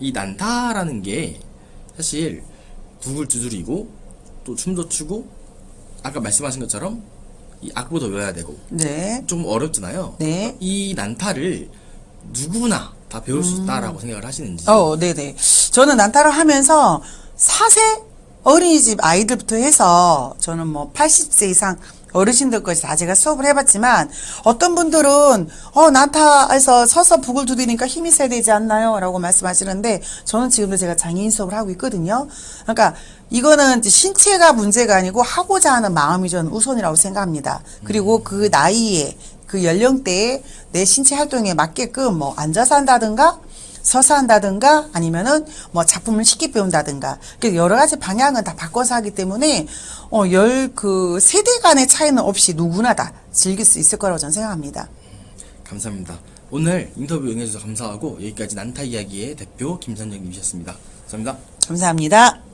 이 난타라는 게 사실 북을 두드리고 또 춤도 추고 아까 말씀하신 것처럼 이 악보도 외워야 되고 네. 좀 어렵잖아요. 네. 이 난타를 누구나 다 배울 수 있다라고 생각을 하시는지. 어, 네네. 저는 난타를 하면서 4세 어린이집 아이들부터 해서 저는 뭐 80세 이상 어르신들까지 다 제가 수업을 해봤지만 어떤 분들은 어 난타에서 서서 북을 두드리니까 힘이 세야 되지 않나요? 라고 말씀하시는데 저는 지금도 제가 장애인 수업을 하고 있거든요. 그러니까 이거는 이제 신체가 문제가 아니고 하고자 하는 마음이 저는 우선이라고 생각합니다. 그리고 그 나이에 그 연령대에 내 신체 활동에 맞게끔 뭐 앉아서 한다든가 서서 한다든가 아니면은 뭐 작품을 쉽게 배운다든가 그 여러 가지 방향은 다 바꿔서 하기 때문에 어 열 그 세대 간의 차이는 없이 누구나 다 즐길 수 있을 거라고 저는 생각합니다. 감사합니다. 오늘 인터뷰 응해주셔서 감사하고 여기까지 난타 이야기의 대표 김선정님이셨습니다. 감사합니다. 감사합니다.